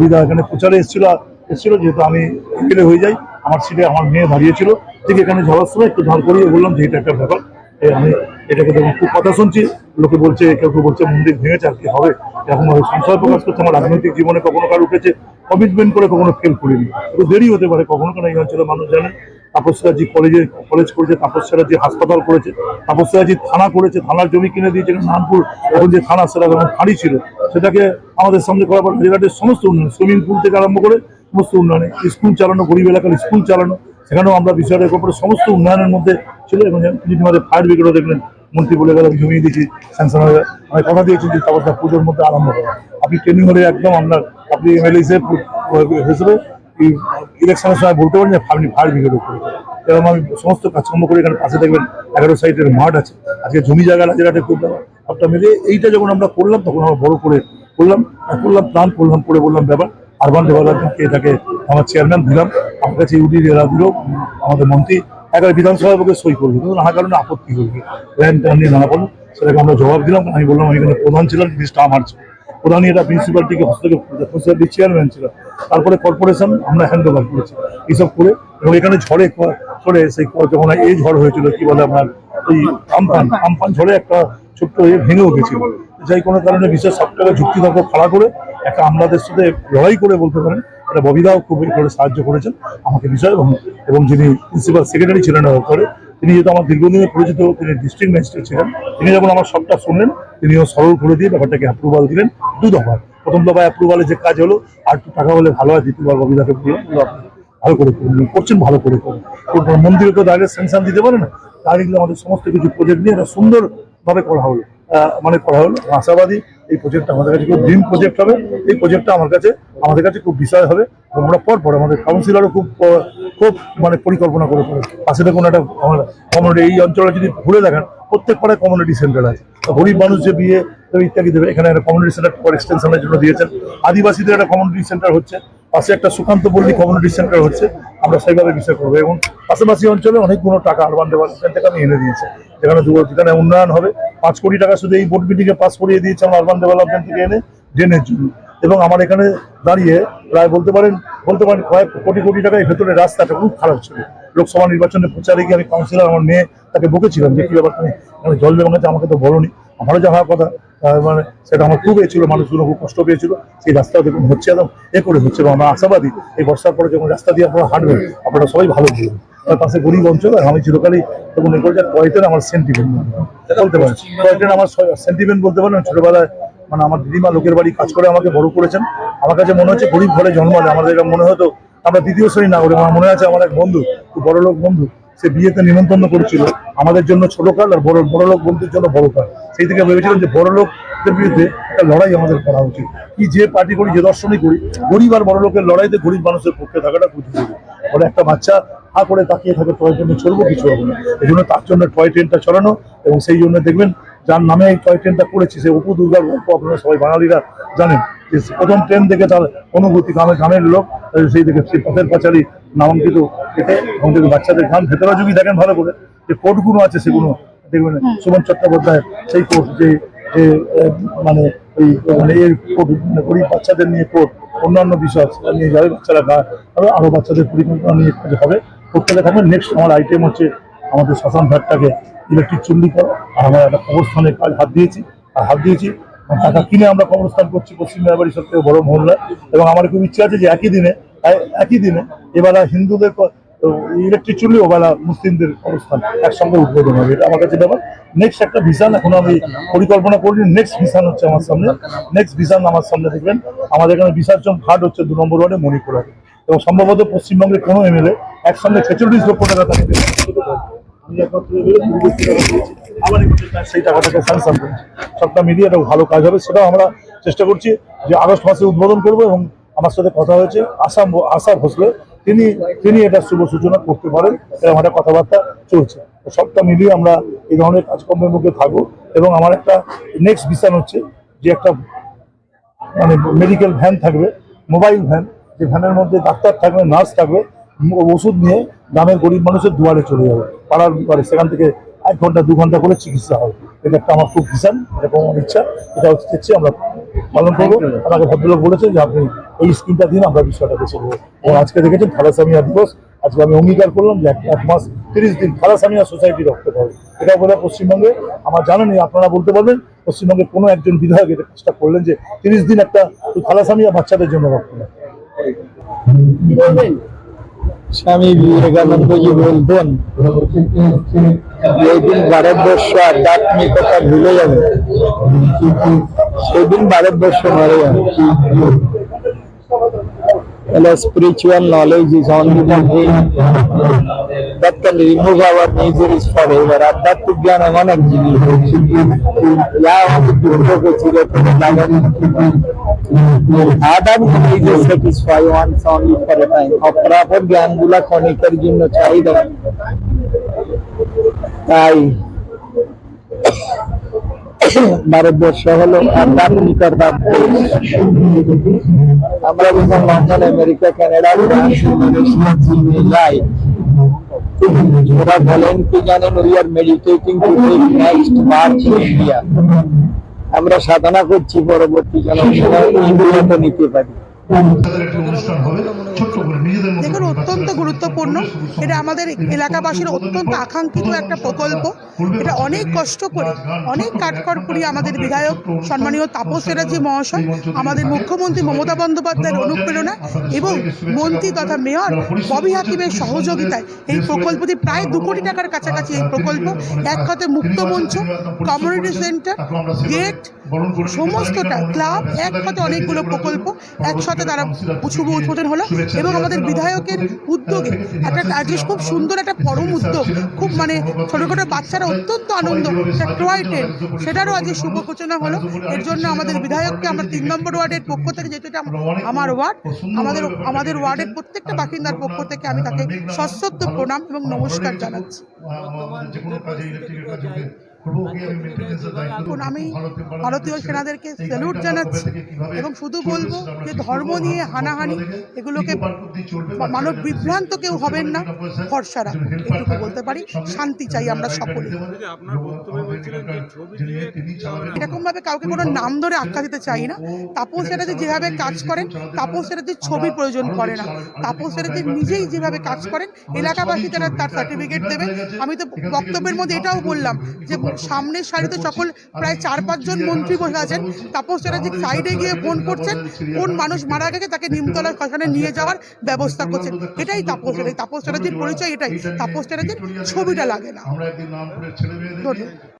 সুবিধা এখানে প্রচারে এসেছিল এসেছিল, যেহেতু আমি এমএলএ হয়ে যাই, আমার সিটে আমার মেয়ে দাঁড়িয়েছিল। ঠিক এখানে যাওয়ার সময় একটু ধার করিয়ে বললাম যে এটা একটা ব্যাপার। আমি এটাকে দেখুন, খুব কথা শুনছি। লোকে বলছে, কেউ কেউ বলছে মন্দির ভেঙেছে, আর কি হবে? এখন সংশয় প্রকাশ করছে। আমার রাজনৈতিক জীবনে কখনো কার উঠেছে কমিটমেন্ট করে কখনো ফেল করিনি। একটু দেরি হতে পারে, কখনো কেন এই অঞ্চলের মানুষ জানেন? তাপসরাজি কলেজে কলেজ করেছে তাপসরাজি হাসপাতাল করেছে তাপসরাজি থানা করেছে, থানার জমি কিনে দিয়েছে নানপুর, এখন যে থানা, সেটা যখন ফাঁড়ি ছিল, সেটাকে আমাদের সামনে করার পর রাজাঘাটের সমস্ত উন্নয়ন সুইমিং পুল থেকে আরম্ভ করে সমস্ত উন্নয়নে স্কুল চালানো, গরিব এলাকার স্কুল চালানো, সেখানেও আমরা বিষয়টার উপরে সমস্ত উন্নয়নের মধ্যে ছিল এবং আমাদের ফায়ার ব্রিগেডও দেখলেন, মন্ত্রী বলে গেল জমিয়ে দিয়েছি স্যাংশন হয়ে আমি কথা দিয়েছি যে তাপসটা পুজোর মধ্যে আরম্ভ করা। আপনি ট্রেনিং হলে একদম আপনার, আপনি এমএলএ হিসেবে হিসেবে ইলেকশনের সময় বলতে পারেন যে আপনি ফায়ার ব্রিগেডও করেছেন এবং আমি সমস্ত কাজকর্ম করে এখানে পাশে দেখবেন এগারো সাইডের মাঠ আছে। আজকে জমি জায়গা রাজারহাটে খুব সবটা মিলিয়ে এইটা যখন আমরা করলাম, তখন আমরা বড় করে করলাম করলাম প্ল্যান করলাম করে বললাম, ব্যাপার। আরবান ডেভেলপমেন্টকে এটাকে আমার চেয়ারম্যান দিলাম। আমার কাছে ইউডি এরা দিল, আমাদের মন্ত্রী। একবার বিধানসভার পক্ষে সই করবে। কিন্তু নানা কারণে আপত্তি করবে। ল্যান্ড নিয়ে নানা বলুন, সেটাকে আমরা জবাব দিলাম। আমি বললাম, আমি এখানে প্রধান ছিলাম জিনিসটা আমার ছিল প্রধানই এটা প্রিন্সিপালটিকে হস্তক্ষেপ প্রিন্সিপালটি চেয়ারম্যান ছিল। তারপরে কর্পোরেশন আমরা হ্যান্ড ওভার করেছি, এইসব করে। এবং এখানে ঝড়ে ঝড়ে সেই যখন এই ঝড় হয়েছিল, কি বলে আপনার ওই আমফান আমফান ঝড়ে একটা ছোট্ট এ ভেঙেও গেছিল যাই কোনো কারণে বিশেষ সবটাকে যুক্তি তর্ক খাড়া করে একটা আমলাদের সাথে লড়াই করে বলতে পারেন, এটা ববিদাও খুবই করে সাহায্য করেছেন আমাকে বিষয় এবং এবং যিনি প্রিন্সিপাল সেক্রেটারি ছিলেন করে তিনি যেহেতু আমার দীর্ঘদিনের পরিচিত, তিনি ডিস্ট্রিক্ট ম্যাজিস্ট্রেট ছিলেন। তিনি যখন আমার সবটা শুনলেন, তিনিও সরল করে দিয়ে ব্যাপারটাকে অ্যাপ্রুভাল দিলেন দু দফায়। প্রথম দফায় অ্যাপ্রুভালে যে কাজ হলো, আর টাকা হলে ভালো হয়, দ্বিতীয়বার অভিযোগ বললাম ভালো করে করুন করছেন, ভালো করে করুন। মন্দিরে তো দাঁড়িয়ে স্যাংশন দিতে পারে না ডাইরেক্টলি আমাদের সমস্ত কিছু প্রজেক্ট নিয়ে একটা সুন্দরভাবে করা হলো। মানে করা হলো। আশাবাদী এই প্রজেক্টটা আমাদের কাছে খুব ড্রিম প্রজেক্ট হবে। এই প্রজেক্টটা আমার কাছে, আমাদের কাছে খুব বিষয় হবে আমরা পর পর আমাদের কাউন্সিলরও খুব খুব মানে পরিকল্পনা করে করে পাশে দেখুন একটা আমার কমিউনিটি এই অঞ্চলে যদি ঘুরে দেখেন প্রত্যেক পাড়ায় কমিউনিটি সেন্টার আছে গরিব মানুষ যে বিয়ে ইত্যাদি দেবে, এখানে একটা কমিউনিটি সেন্টার ফর এক্সটেনশনের জন্য দিয়েছেন। আদিবাসীদের একটা কমিউনিটি সেন্টার হচ্ছে। পাশে একটা সুকান্ত পল্লী কমিউনিটি সেন্টার হচ্ছে। আমরা সেইভাবে বিচার করব। এবং পাশাপাশি অঞ্চলে অনেকগুলো টাকা আরবান ডেভেলপমেন্ট থেকে আমি এনে দিয়েছি। যেখানে যেখানে উন্নয়ন হবে। পাঁচ কোটি টাকা শুধু এই বোর্ড মিটিংয়ে পাস করিয়ে দিয়েছে আমরা আরবান ডেভেলপমেন্ট থেকে এনে ড্রেনের জন্য। এবং আমার এখানে দাঁড়িয়ে প্রায় বলতে পারেন বলতে পারেন কয়েক কোটি কোটি টাকা এই ভেতরে রাস্তাটা খুব খারাপ ছিল। লোকসভা নির্বাচনে প্রচারে গিয়ে আমি কাউন্সিলর আমার মেয়ে তাকে বকেছিলাম যে, কি ব্যাপার তুমি? জল আছে আমাকে তো বলনি। আমারও যা হওয়ার কথা মানে সেটা আমার খুব এ ছিল, মানুষগুলো খুব কষ্ট পেয়েছিল। সেই রাস্তা দেখুন, হচ্ছে একদম এ করে হচ্ছে এবং আমরা আশাবাদী এই বর্ষার পরে যখন রাস্তা দিয়ে আপনারা হাঁটবেন, আপনারা সবাই ভালো বলবেন তার পাশে গরিব অঞ্চল, আর আমি চিরকালই তখন এ করে যাক কয়েকটা আমার সেন্টিমেন্ট বলতে পারেন। কয়েকটা আমার সেন্টিমেন্ট বলতে পারেন। ছোটবেলায় মানে আমার দিদিমা লোকের বাড়ি কাজ করে আমাকে বড় করেছেন। আমার কাছে মনে হচ্ছে গরিব ঘরে জন্মালে আমাদের মনে হতো, আমরা দ্বিতীয় শ্রেণি না করে আমার মনে আছে আমার এক বন্ধু বড় লোক বন্ধু সে বিয়েতে নিমন্ত্রণ করেছিল। আমাদের জন্য ছোট কাল আর বড় বড় লোক বন্ধুর জন্য বড় কাল সেই থেকে ভেবেছিলাম যে বড় লোকদের বিরুদ্ধে একটা লড়াই আমাদের করা উচিত। কি যে পার্টি করি, যে দর্শনই করি, গরিব আর বড় লোকের লড়াইতে গরিব মানুষের পক্ষে থাকাটা খুব বলে একটা বাচ্চা হা করে তাকিয়ে থাকে টয় ট্রেনে চলবো কিছু হবে না। এই জন্য তার জন্য টয় ট্রেনটা চলানো এবং সেই জন্য দেখবেন যার নামে এই টয় ট্রেনটা করেছি, সে অপু দুর্গার গল্প আপনারা সবাই বাঙালিরা জানেন প্রথম ট্রেন দেখে তার অনুভূতি গ্রামের গ্রামের লোক, সেই দেখে সেই পথের পাঁচালী নামাঙ্কিত এতে এবং যদি বাচ্চাদের গান ভেতরে যদি দেখেন ভালো করে যে কোর্টগুলো আছে সেগুলো দেখবেন। সুমন চট্টোপাধ্যায় সেই কোর্ট যে যে, মানে এই মানে এর কোর্ট মানে গরিব বাচ্চাদের নিয়ে কোর্ট অন্যান্য বিষয় নিয়ে যাবে বাচ্চারা গা হবে আরও বাচ্চাদের পরিকল্পনা নিয়ে কাজ হবে। প্রত্যেকে থাকবে নেক্সট আমার আইটেম হচ্ছে আমাদের শ্মশান ঘাটটাকে ইলেকট্রিক চুল্লি করা। আর আমরা একটা কবরস্থানের কাজ হাত দিয়েছি আর হাত দিয়েছি টাকা কিনে আমরা কবরস্থান করছি পশ্চিম মেয়াবাড়ি সব থেকে বড় মহল্লা এবং আমার খুব ইচ্ছে আছে যে একই দিনে একই দিনে এবেলা হিন্দুদের ইলেকট্রিক চুল্লি, ওবেলা মুসলিমদের অবস্থান একসঙ্গে উদ্বোধন হবে। এটা আমার কাছে ব্যাপার। নেক্সট একটা ভিশন এখন আমি পরিকল্পনা করিনি। নেক্সট ভিশন হচ্ছে আমার সামনে। নেক্সট ভিশন আমার সামনে দেখবেন, আমাদের এখানে বিসর্জন ঘাট হচ্ছে দু নম্বর ওয়ার্ডে মণিপুরে। এবং সম্ভবত পশ্চিমবঙ্গের কোনো এমএলএ একসঙ্গে ছেচল্লিশ লক্ষ টাকা তাকে এবারে সেই টাকাটাকে স্যাংশন করেছি। সবটা মিলিয়ে একটা ভালো কাজ হবে, সেটাও আমরা চেষ্টা করছি যে আগস্ট মাসে উদ্বোধন করব এবং আমার সাথে কথা হয়েছে। আসাম আশা ভোসলে তিনি তিনি এটা শুভ সূচনা করতে পারেন এরকম একটা কথাবার্তা চলছে। সবটা মিলিয়ে আমরা এই ধরনের কাজকর্মের মধ্যে থাকব এবং আমার একটা নেক্সট ভিশন হচ্ছে যে একটা মানে মেডিকেল ভ্যান থাকবে মোবাইল ভ্যান যে ভ্যানের মধ্যে ডাক্তার থাকবে নার্স থাকবে ওষুধ নিয়ে গ্রামের গরিব মানুষের দুয়ারে চলে যাবে। পাড়ার দুয়ারে সেখান থেকে এক ঘণ্টা দু ঘণ্টা করে চিকিৎসা হবে। এটা একটা আমার খুব ভিশন এরকম আমার ইচ্ছা এটা হচ্ছে আমরা পালন করব। আমাকে ভদ্রলোক বলেছেন যে আপনি এই স্কিমটা দিন আমরা বিষয়টা বেছে নেব। এবং আজকে দেখেছেন থ্যালাসামিয়া দিবস। আজকে আমি অঙ্গীকার করলাম যে এক মাস তিরিশ দিন থ্যালাসামিয়া সোসাইটি রক্ত পাবে এটা বলে পশ্চিমবঙ্গে আমার জানেনই আপনারা বলতে পারবেন পশ্চিমবঙ্গের কোনো একজন বিধায়ক এটা চেষ্টা করলেন যে তিরিশ দিন একটা থ্যালাসামিয়া বাচ্চাদের জন্য রক্ত দেয় স্বামী বিবেকানন্দজি বলতেন যেদিন ভারতবর্ষ আধ্যাত্মিকতা ভুলে যাবে সেদিন ভারতবর্ষ মরে যাবে। And spiritual knowledge is only the way that can remove our miseries forever. Adhatma jnana one jini. Yeah, दुखों को चिरे आध्यात्मिक is satisfy once only for a time और प्रापर ज्ञान गुला होने कर जिन्नो चाहिए তাই ভারতবর্ষ হলো আমরা যখন লন্ডন, আমেরিকা, কানাডা যাই, ওরা বলেন কি জানেন we are meditating to take next March India আমরা সাধনা করছি পরবর্তী ইন্ডিয়াতে নিতে পারি। একটা অনুষ্ঠান হবে। ছোট্ট করে নিজেদের মতো দেখুন অত্যন্ত গুরুত্বপূর্ণ। এটা আমাদের এলাকাবাসীর অত্যন্ত আকাঙ্ক্ষিত একটা প্রকল্প। এটা অনেক কষ্ট করে অনেক কাঠখড় পুড়িয়ে আমাদের বিধায়ক সম্মানীয় তাপস চ্যাটার্জি মহাশয় আমাদের মুখ্যমন্ত্রী মমতা বন্দ্যোপাধ্যায়ের অনুপ্রেরণা এবং মন্ত্রী তথা মেয়র ববি হাকিমের সহযোগিতায় এই প্রকল্পটি প্রায় দু কোটি টাকার কাছাকাছি এই প্রকল্প। এক কথায় মুক্ত মঞ্চ কমিউনিটি সেন্টার গেট সমস্তটা ক্লাব এক সাথে অনেকগুলো প্রকল্প একসাথে তারা শুভ উদ্বোধন হলো এবং আমাদের বিধায়কের উদ্যোগে একটা আজকে খুব সুন্দর একটা পরম উদ্যোগ খুব মানে ছোটখাটো বাচ্চারা অত্যন্ত আনন্দ একটা টয় ট্রেন সেটারও আজকে শুভ সূচনা হলো। এর জন্য আমাদের বিধায়ককে আমরা তিন নম্বর ওয়ার্ডের পক্ষ থেকে যেহেতু এটা আমার ওয়ার্ড আমাদের আমাদের ওয়ার্ডের প্রত্যেকটা বাসিন্দার পক্ষ থেকে আমি তাকে সশ্রদ্ধ প্রণাম এবং নমস্কার জানাচ্ছি। এখন আমি ভারতীয় সেনাদেরকে স্যালুট জানাচ্ছি এবং শুধু বলব যে ধর্ম নিয়ে হানাহানি এগুলোকে মানব বিভ্রান্ত কেউ হবেন না ভরসারা এটুকু বলতে পারি শান্তি চাই আমরা সকলে এরকম ভাবে কাউকে কোনো নাম ধরে আখ্যা দিতে চাই না। তাপস চ্যাটার্জি যেভাবে কাজ করেন তাপস চ্যাটার্জির ছবি প্রয়োজন পড়ে না। তাপস চ্যাটার্জি নিজেই যেভাবে কাজ করেন এলাকাবাসী তারা তার সার্টিফিকেট দেবে আমি তো বক্তব্যের মধ্যে এটাও বললাম যে সামনের সারিতে সকল প্রায় চার পাঁচজন মন্ত্রী বসে আছেন। তাপস চ্যাটার্জি সাইডে গিয়ে ফোন করছেন। কোন মানুষ মারা গেছে তাকে নিমতলা শ্মশানে নিয়ে যাওয়ার ব্যবস্থা করছেন। এটাই তাপস চ্যাটার্জি। তাপস চ্যাটার্জির পরিচয় এটাই। তাপস চ্যাটার্জির ছবিটা লাগে না। ধন্যবাদ।